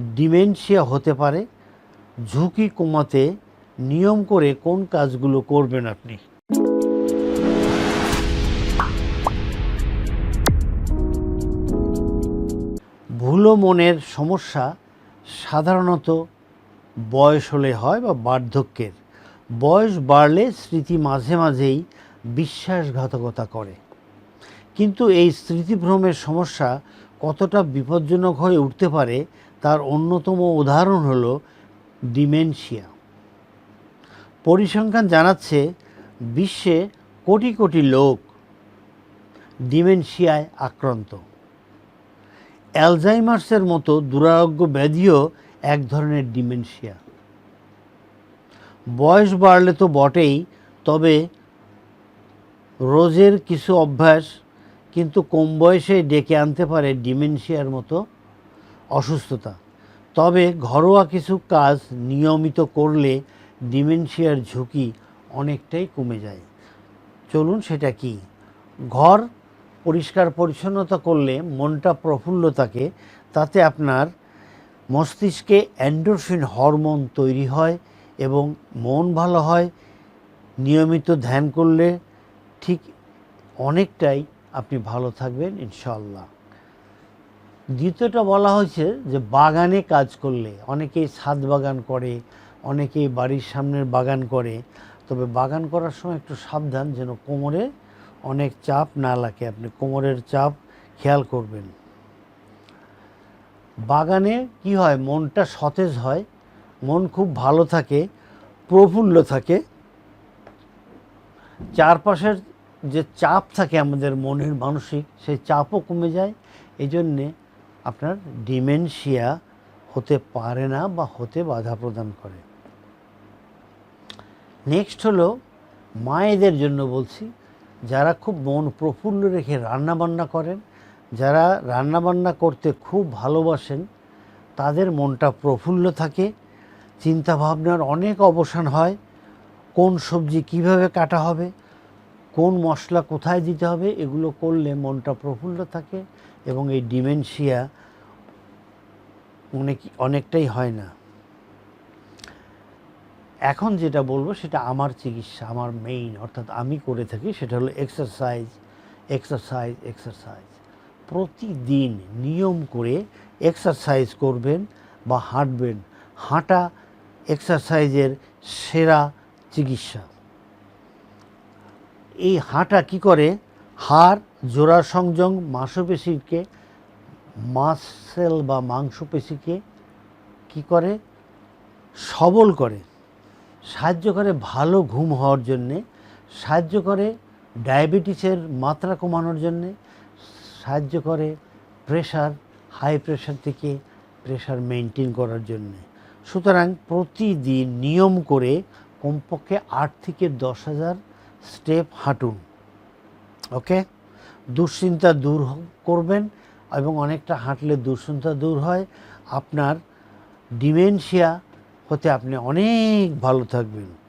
Dementia হতে পারে। ঝুঁকি কমাতে নিয়ম করে কোন কাজগুলো করবেন আপনি? ভুলো মনের সমস্যা সাধারণত বয়স হলে হয় বা বার্ধক্যের। বয়স বাড়লে স্মৃতি মাঝে মাঝেই বিশ্বাসঘাতকতা করে। কিন্তু এই স্মৃতিভ্রমের সমস্যা কতটা বিপজ্জনক হয়ে উঠতে পারে তার অন্যতম উদাহরণ হল ডিমেনশিয়া। পরিসংখ্যান জানাচ্ছে বিশ্বে কোটি কোটি লোক ডিমেনশিয়ায় আক্রান্ত। অ্যালজাইমার্সের মতো দুরারোগ্য ব্যাধিও এক ধরনের ডিমেনশিয়া। বয়স বাড়লে তো বটেই, তবে রোজের কিছু অভ্যাস কিন্তু কম বয়সে ডেকে আনতে পারে ডিমেনশিয়ার মতো অসুস্থতা। তবে ঘরোয়া কিছু কাজ নিয়মিত করলে ডিমেনশিয়ার ঝুঁকি অনেকটাই কমে যায়। চলুন সেটা কি? ঘর পরিষ্কার পরিচ্ছন্নতা করলে মনটা প্রফুল্ল থাকে, তাতে আপনার মস্তিষ্কে অ্যান্ডোরফিন হরমোন তৈরি হয় এবং মন ভালো হয়। নিয়মিত ধ্যান করলে ঠিক অনেকটাই আপনি ভালো থাকবেন ইনশাল্লাহ দ্বিতীয়টা বলা হয়েছে যে বাগানে কাজ করলে অনেকেই ছাদ বাগান করে, অনেকেই বাড়ির সামনের বাগান করে। তবে বাগান করার সময় একটু সাবধান যেন কোমরে অনেক চাপ না লাগে। আপনি কোমরের চাপ খেয়াল করবেন। বাগানে কি হয়? মনটা সতেজ হয়, মন খুব ভালো থাকে, প্রফুল্ল থাকে। চারপাশের যে চাপ থাকে আমাদের মনের মানসিক, সেই চাপও কমে যায়। এই জন্যে আপনার ডিমেনশিয়া হতে পারে না বা হতে বাধা প্রদান করে। নেক্সট হলো মায়েদের জন্য বলছি, যারা খুব মন প্রফুল্ল রেখে রান্নাবান্না করেন, যারা রান্নাবান্না করতে খুব ভালোবাসেন, তাদের মনটা প্রফুল্ল থাকে, চিন্তাভাবনার অনেক অবসান হয়, কোন সবজি কীভাবে কাটা হবে, কোন মশলা কোথায় দিতে হবে, এগুলো করলে মনটা প্রফুল্ল থাকে এবং এই ডিমেনশিয়া অনেক, অনেকটাই হয় না। এখন যেটা বলব সেটা আমার চিকিৎসা, আমার মেইন অর্থাৎ আমি করে থাকি সেটা হলো এক্সারসাইজ এক্সারসাইজ এক্সারসাইজ প্রতিদিন নিয়ম করে এক্সারসাইজ করবেন বা হাঁটবেন। হাঁটা এক্সারসাইজের সেরা চিকিৎসা। এই হাঁটা কি করে? হাড়, জোড়া সংযোগ, মাংসপেশিকে, মাসেল বা মাংসপেশিকে কি করে? সবল করে। সাহায্য করে ভালো ঘুম হওয়ার জন্যে, সাহায্য করে ডায়াবেটিসের মাত্রা কমানোর জন্যে, সাহায্য করে প্রেশার, হাই প্রেশার থেকে প্রেশার মেনটেন করার জন্যে। সুতরাং প্রতিদিন নিয়ম করে কমপক্ষে আট থেকে দশ হাজার স্টেপ হাঁটুন। ওকে? দুশ্চিন্তা দূর করবেন এবং অনেকটা হাঁটলে দুশ্চিন্তা দূর হয়। আপনার ডিমেনশিয়া হতে আপনি অনেক ভালো থাকবেন।